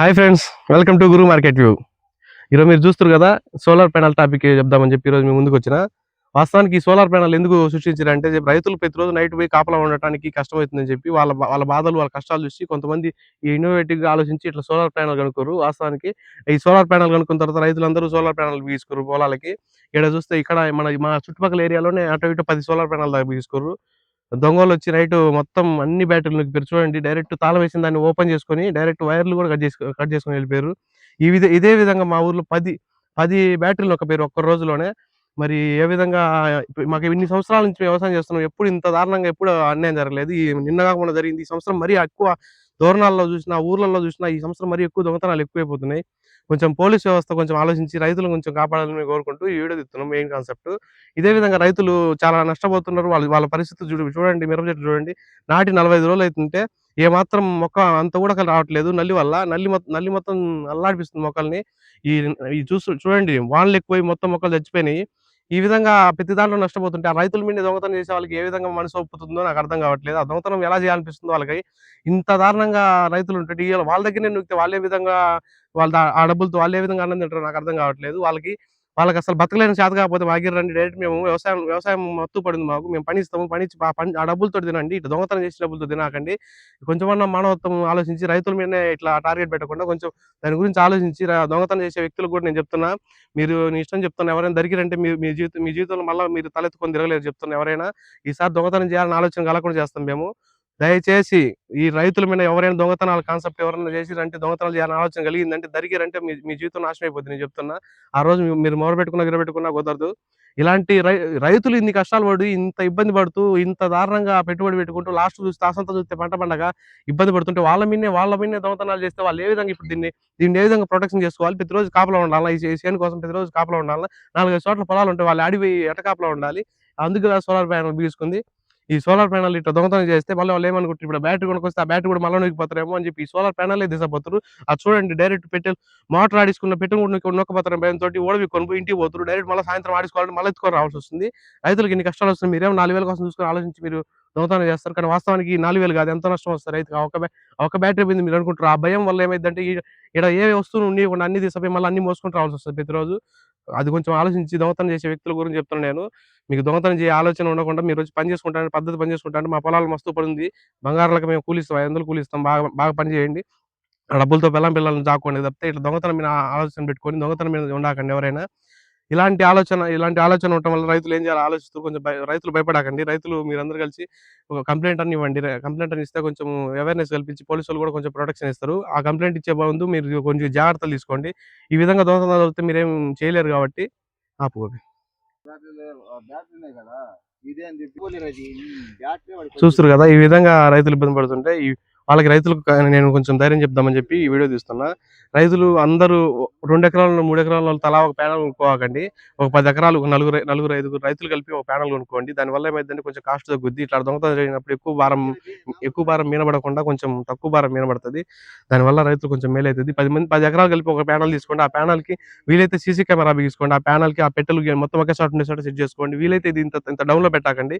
Hi friends welcome to Guru market view. ఈరోజు మీరు చూస్తారు కదా సోలార్ ప్యానల్ టాపిక్ చెప్దామని చెప్పి ఈరోజు మీ ముందుకు వచ్చిన. వాస్తవానికి ఈ సోలార్ ప్యానల్ ఎందుకు సృష్టించారంటే రైతులు ప్రతిరోజు నైట్ పోయి కాపలా ఉండటానికి కష్టమవుతుందని చెప్పి వాళ్ళ వాళ్ళ బాధలు వాళ్ళ కష్టాలు చూసి కొంతమంది ఈ ఇన్నోవేటివ్గా ఆలోచించి ఇట్లా సోలార్ ప్యానల్ కనుక్కోరు వాస్తవానికి ఈ సోలార్ ప్యానల్ కనుక్కున్న తర్వాత రైతులందరూ సోలార్ ప్యానల్ తీసుకురు పొలాలకి. ఇక్కడ చూస్తే ఇక్కడ మన మా చుట్టుపక్కల ఏరియాలోనే అటు ఇటు పది సోలార్ ప్యానల్ దాకా తీసుకురు దొంగలు వచ్చి నైట్ మొత్తం అన్ని బ్యాటరీలు నొక్కిపోయారు చూడండి. డైరెక్ట్ తాళం వేసిన దాన్ని ఓపెన్ చేసుకొని డైరెక్ట్ వైర్లు కూడా కట్ చేసుకొని కట్ చేసుకొని వెళ్ళిపోయారు. ఈ విధ ఇదే విధంగా మా ఊర్లో పది పది బ్యాటరీలు నొక్కపోయారు ఒక్క రోజులోనే. మరి ఏ విధంగా మాకు ఇన్ని సంవత్సరాల నుంచి వ్యవసాయం చేస్తున్నాం. ఎప్పుడు ఇంత దారుణంగా ఎప్పుడు అన్యాయం జరగలేదు. ఈ నిన్న కాకుండా జరిగింది. ఈ సంవత్సరం మరీ ఎక్కువ దూరణాల్లో చూసినా ఊర్లలో చూసినా ఈ సంవత్సరం మరీ ఎక్కువ దొంగతనాలు ఎక్కువైపోతున్నాయి. కొంచెం పోలీస్ వ్యవస్థ కొంచెం ఆలోచించి రైతులను కొంచెం కాపాడాలని కోరుకుంటూ ఈ వీడియో తీస్తున్నాం మెయిన్ కాన్సెప్ట్ ఇదే విధంగా రైతులు చాలా నష్టపోతున్నారు. వాళ్ళ వాళ్ళ పరిస్థితి చూడు చూడండి మిరప చెట్టు చూడండి. నాటి నలభై ఐదు రోజులు అవుతుంటే ఏ మాత్రం మొక్క అంత కూడా రావట్లేదు. నల్లి వల్ల నల్లి మొత్తం నల్లి మొత్తం అల్లాడిపిస్తుంది మొక్కల్ని. ఈ ఈ చూసు చూడండి వానలు ఎక్కువై మొత్తం మొక్కలు చచ్చిపోయినాయి. ఈ విధంగా ప్రతి దాంట్లో నష్టపోతుంటే ఆ రైతుల మీద దొంగతనం చేసే వాళ్ళకి ఏ విధంగా మనసు ఒప్పుతుందో నాకు అర్థం కావట్లేదు. ఆ దొంగతనం ఎలా చేయాలనిపిస్తుందో వాళ్ళకి ఇంత దారుణంగా రైతులు ఉంటే వాళ్ళ దగ్గర నొక్కితే వాళ్ళే విధంగా వాళ్ళ ఆ డబ్బులతో వాళ్ళు ఏ విధంగా అన్నది తింటారో నాకు అర్థం కావట్లేదు. వాళ్ళకి వాళ్ళకి అసలు బతకలేని చేత కాకపోతే మా రండి డైరెక్ట్ మేము వ్యవసాయం వ్యవసాయం మత్తు పడింది మాకు. మేము పనిస్తాము పనిచ్చి పని ఆ డబ్బులతో తినండి. ఇటు దొంగతనం చేసిన డబ్బులతో తినకండి. కొంచెమన్నా మానవత్వం ఆలోచించి రైతుల మీదనే ఇట్లా టార్గెట్ పెట్టకుండా కొంచెం దాని గురించి ఆలోచించి దొంగతనం చేసే వ్యక్తులకు కూడా నేను చెప్తున్నా. మీరు నీ ఇష్టం చెప్తున్నా ఎవరైనా దొరికిరంటే మీ మీ జీవితం మీ జీవితంలో మళ్ళీ మీరు తలెత్తుకొని తిరగలేరు చెప్తున్నా ఎవరైనా. ఈసారి దొంగతనం చేయాలని ఆలోచన కలగకుండా చేస్తాం మేము. దయచేసి ఈ రైతుల మీద ఎవరైనా దొంగతనాల కాన్సెప్ట్ ఎవరైనా చేసిరంటే దొంగతనాలు చేయాలని ఆలోచన కలిగిందంటే దరికిరంటే మీ మీ జీవితం నాశనం అయిపోతుంది నేను చెప్తున్నా. ఆ రోజు మీరు మొర పెట్టుకున్నా కుదరదు. ఇలాంటి రై రైతులు ఇన్ని కష్టాలు పడి ఇంత ఇబ్బంది పడుతూ ఇంత దారుణంగా పెట్టుబడి పెట్టుకుంటూ లాస్ట్ చూస్తే అసంతా చూస్తే పంట పండగ ఇబ్బంది పడుతుంటే వాళ్ళ మీదే వాళ్ళ మీదే దొంగతనాలు చేస్తే వాళ్ళు ఏ విధంగా ఇప్పుడు దీన్ని దీన్ని ఏ విధంగా ప్రొటెక్షన్ చేసుకోవాలి? ప్రతిరోజు కాపలా ఉండాలి? ఈ చేను కోసం ప్రతిరోజు కాపలా ఉండాలి? నాలుగైదు చోట్ల పొలాలు ఉంటే వాళ్ళు అడివి ఎట కాపలా ఉండాలి? అందుకు సోలార్ ప్యానల్ బిగుసుకుంది ఈ సోలార్ ప్యానల్ ఇట్లా దొంగతనం చేస్తే మళ్ళీ వాళ్ళు ఏమనుకుంటారు? ఇప్పుడు బ్యాటరీ కొనుకొస్తే ఆ బ్యాటరీ కూడా మళ్ళీ నొక్కిపోతారేమో అని చెప్పి ఈ సోలార్ ప్యానల్ దిశపోతారు అది చూడండి డైరెక్ట్ పెట్టే మోటార్ ఆడించుకున్న పెట్టి కూడా నొక్కి నొక్కపోతారు భయంతో ఓడవి కొనుక్కు ఇంటికి పోతారు. డైరెక్ట్ మళ్ళీ సాయంత్రం ఆడించుకోవాలంటే మళ్ళీ ఎత్తుకొని రావాల్సి వస్తుంది. రైతులకు ఇన్ని కష్టాలు వస్తుంది మీరేమో నాలుగు వేల కోసం చూసుకొని ఆలోచించి మీరు దొంగతనం చేస్తారు. కానీ వాస్తవానికి నాలుగు వేలు కాదు. ఎంత నష్టం వస్తారు రైతుగా ఒక ఒక బ్యాటరీ పోయింది మీరు అనుకుంటారు. ఆ భయం వల్ల ఏమైందంటే ఇక్కడ ఏ వస్తువులు ఉండకుండా అన్ని తీసుకుపోయి మళ్ళీ అన్ని మోసుకుంటూ రావాల్సి వస్తుంది ప్రతిరోజు. అది కొంచెం ఆలోచించి దొంగతనం చేసే వ్యక్తుల గురించి చెప్తున్నాను నేను. మీకు దొంగతనం చేసే ఆలోచన ఉండకుండా మీరు వచ్చి పని చేసుకుంటాను పద్ధతి పని చేసుకుంటాను మా పొలాలు మస్తు పడింది. బంగారాలకు మేము కూలిస్తాం ఐదు వందలు కూలిస్తాం బాగా బాగా పని చేయండి. ఆ డబ్బులతో పిల్లం పిల్లల్ని దాక్కోండి తప్పితే ఇట్లా దొంగతనం మీద ఆలోచన పెట్టుకొని దొంగతనం మీద ఉండకండి ఎవరైనా. ఇలాంటి ఆలోచన ఇలాంటి ఆలోచన ఉండటం వల్ల రైతులు ఏం చేయాలి? ఆలోచిస్తూ కొంచెం రైతులు భయపడకండి. రైతులు మీరందరూ కలిసి ఒక కంప్లైంట్ అని ఇవ్వండి. కంప్లైంట్ అని ఇస్తే కొంచెం అవేర్నెస్ కల్పించి పోలీసు వాళ్ళు కూడా కొంచెం ప్రొటెక్షన్ ఇస్తారు. ఆ కంప్లైంట్ ఇచ్చే ముందు మీరు కొంచెం జాగ్రత్తలు తీసుకోండి. ఈ విధంగా దొంగతనాలు జరిగితే మీరేం చేయలేరు కాబట్టి ఆపు చూస్తారు కదా ఈ విధంగా రైతులు ఇబ్బంది పడుతుంటే ఈ వాళ్ళకి రైతులకు నేను కొంచెం ధైర్యం చెప్దామని చెప్పి ఈ వీడియో తీస్తున్నా. రైతులు అందరూ రెండు ఎకరాలు మూడు ఎకరాల తలా ఒక ప్యానల్ కొనుక్కోకండి. ఒక పది ఎకరాలు నలుగురు నలుగురు ఐదుగురు రైతులు కలిపి ఒక ప్యానల్ కొనుక్కోండి. దానివల్ల ఏమైందంటే కొంచెం కాస్ట్ తగ్గుద్ది. ఇట్లా దొంగతనం జరిగినప్పుడు ఎక్కువ భారం ఎక్కువ భారం మీనబడకుండా కొంచెం తక్కువ భారం మీనబడుతుంది దానివల్ల రైతులు కొంచెం మేలు అవుతుంది పది మంది పది ఎకరాలు కలిపి ఒక ప్యానల్ తీసుకోండి. ఆ ప్యానల్కి వీలైతే సీసీ కెమెరా తీసుకోండి ఆ ప్యానల్కి ఆ పెట్టెలు మొత్తం ఒకే షాట్ ఉండే షాట్ సెట్ చేసుకోండి. వీలైతే ఇది ఇంత ఇంత డౌన్లో పెట్టకండి.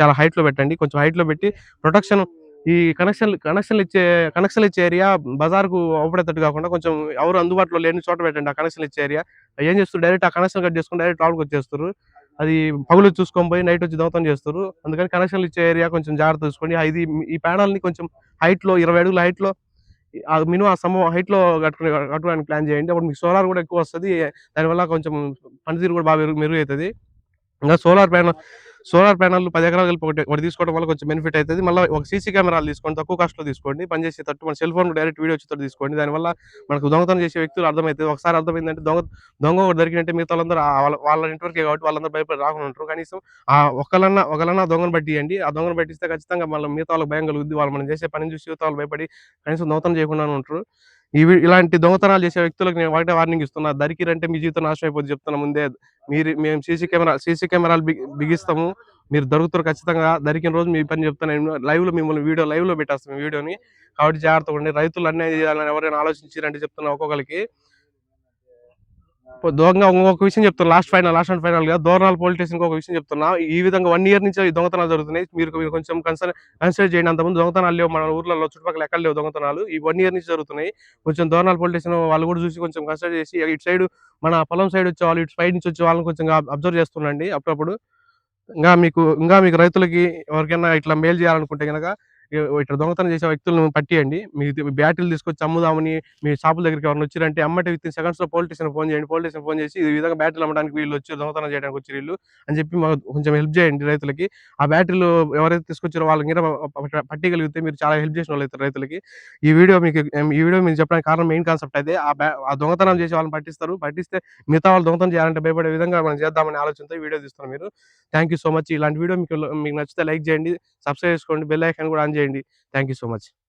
చాలా హైట్లో పెట్టండి. కొంచెం హైట్లో పెట్టి ప్రొటెక్షన్ ఈ కనెక్షన్ కనెక్షన్లు ఇచ్చే కనెక్షన్లు ఇచ్చే ఏరియా బజార్కు అవపడేటట్టు కాకుండా కొంచెం ఎవరు అందుబాటులో లేని చోట పెట్టండి ఆ కనెక్షన్ ఇచ్చే ఏరియా ఏం చేస్తారు? డైరెక్ట్ ఆ కనెక్షన్ కట్ చేసుకుని డైరెక్ట్ లోపలికి వచ్చేస్తారు. అది పగులు చూసుకొని పోయి నైట్ వచ్చి దొంగతనం చేస్తారు. అందుకని కనెక్షన్లు ఇచ్చే ఏరియా కొంచెం జాగ్రత్త చూసుకోండి. ఇది ఈ ప్యానల్ని కొంచెం హైట్లో ఇరవై అడుగుల హైట్లో మినిమం ఆ సమం హైట్లో కట్టుకునే కట్టుకోవడానికి ప్లాన్ చేయండి. అప్పుడు మీకు సోలార్ కూడా ఎక్కువ వస్తుంది. దానివల్ల కొంచెం పనితీరు కూడా బాగా మెరుగు మెరుగు అవుతుంది ఇంకా సోలార్ ప్యానల్ సోలార్ ప్యానల్ పది ఎకరాలు కలిపి ఒకటి ఒకటి తీసుకోవడం వల్ల కొంచెం బెనిఫిట్ అవుతుంది మళ్ళీ ఒక సీసీ కెమెరాలు తీసుకోండి తక్కువ కాస్ట్లో తీసుకోండి పని తట్టు మన సెల్ ఫోన్ డైరెక్ట్ వీడియో వచ్చేటట్టు తీసుకోండి. దానివల్ల మనకు దొంగతనం చేసే వ్యక్తులు అర్థమవుతుంది ఒకసారి అర్థమైందంటే దొంగ దొంగ ఒకటి దొరికినట్టే మిగతా వాళ్ళందరూ ఆ వాళ్ళ వాళ్ళ నెట్వర్కే కాబట్టి వాళ్ళందరూ భయపడి రాకుండా ఉంటారు. కనీసం ఆ ఒకళ్ళన్నా ఒకళ్ళన్నా దొంగను పట్టియండి. ఆ దొంగను పట్టిస్తే ఖచ్చితంగా మళ్ళీ మిగతా వాళ్ళకి భయం కలుగుద్ది. వాళ్ళు మనం చేసే పని చూసి మిగతా వాళ్ళు భయపడి కనీసం దొంగతనం చేయకుండా ఉంటారు. ఇవి ఇలాంటి దొంగతనాలు చేసే వ్యక్తులకు నేను ఒకటే వార్నింగ్ ఇస్తున్నా. దరికిరంటే మీ జీవితం నాశనం అయిపోతుంది చెప్తున్నా ముందే. మీరు మేము సీసీ కెమెరా సీసీ కెమెరాలు బిగిస్తాము. మీరు దొరుకుతారు ఖచ్చితంగా. దొరికిన రోజు మీ పని చెప్తాను లైవ్లో మిమ్మల్ని వీడియో లైవ్లో పెట్టేస్తాం వీడియోని. కాబట్టి జాగ్రత్తగా ఉండి రైతులు అన్యాయం చేయాలని ఎవరైనా ఆలోచించారంటే చెప్తున్నా ఒక్కొక్కరికి. దొంగ ఇంకొక విషయం చెప్తున్నా. లాస్ట్ ఫైనల్ లాస్ట్ అండ్ ఫైనల్గా దోర్నాల్ పోలీస్ స్టేషన్ ఒక విషయం చెప్తున్నా. ఈ విధంగా వన్ ఇయర్ నుంచి దొంగతనాలు జరుగుతున్నాయి. మీరు మీరు కొంచెం కన్సర్ కన్సిడర్ చేయండి. అంతకుముందు దొంగతనాలు లేవు. మన ఊర్లలో చుట్టుపక్కల ఎక్కడ లేవు దొంగతనాలు. ఈ వన్ ఇయర్ నుంచి జరుగుతున్నాయి. కొంచెం దోర్నాల్ పోలీస్ స్టేషన్ వాళ్ళు కూడా చూసి కొంచెం కన్సిడర్ చేసి ఇటు సైడ్ మన పొలం సైడ్ వచ్చే వాళ్ళు ఇటు సైడ్ నుంచి వచ్చే వాళ్ళని కొంచెం అబ్జర్వ్ చేస్తుండండి అప్పుడప్పుడు. ఇంకా మీకు ఇంకా మీకు రైతులకి ఎవరికైనా ఇట్లా మేలు చేయాలనుకుంటే కనుక ఇట్లా దొంగతనం చేసే వ్యక్తులను పట్టియండి. మీ బ్యాటరీలు తీసుకొచ్చి అమ్ముదామని మీ షాపుల దగ్గరికి ఎవరైనా వచ్చారంటే అమ్మటి within police station phone చేయండి. పోలీస్ స్టేషన్ ఫోన్ చేసి ఈ విధంగా బ్యాటరీలు అమ్మడానికి వీళ్ళు వచ్చి దొంగతనం చేయడానికి వచ్చి వీళ్ళు అని చెప్పి మాకు కొంచెం హెల్ప్ చేయండి రైతులకి. ఆ బ్యాటరీలు ఎవరైతే తీసుకొచ్చారో వాళ్ళకి మీద పట్టగలిగితే మీరు చాలా హెల్ప్ చేసిన వాళ్ళు అయితే రైతులకి. ఈ వీడియో మీకు ఈ వీడియో మీరు చెప్పడానికి కారణం మెయిన్ కాన్సెప్ట్ అయితే ఆ బ్యా ఆ దొంగతనం చేసే వాళ్ళని పట్టిస్తారు. పట్టిస్తే మిగతా వాళ్ళు దొంగతనం చేయాలంటే భయపడే విధంగా మనం చేద్దామని ఆలోచనతో వీడియో తీస్తున్నారు మీరు. Thank you so much. ఇలాంటి వీడియో మీకు మీకు నచ్చితే లైక్ చేయండి. సబ్స్క్రైబ్ చేసుకోండి. బెల్ ఐకాన్ కూడా ఆన్ చేయండి. Thank you so much.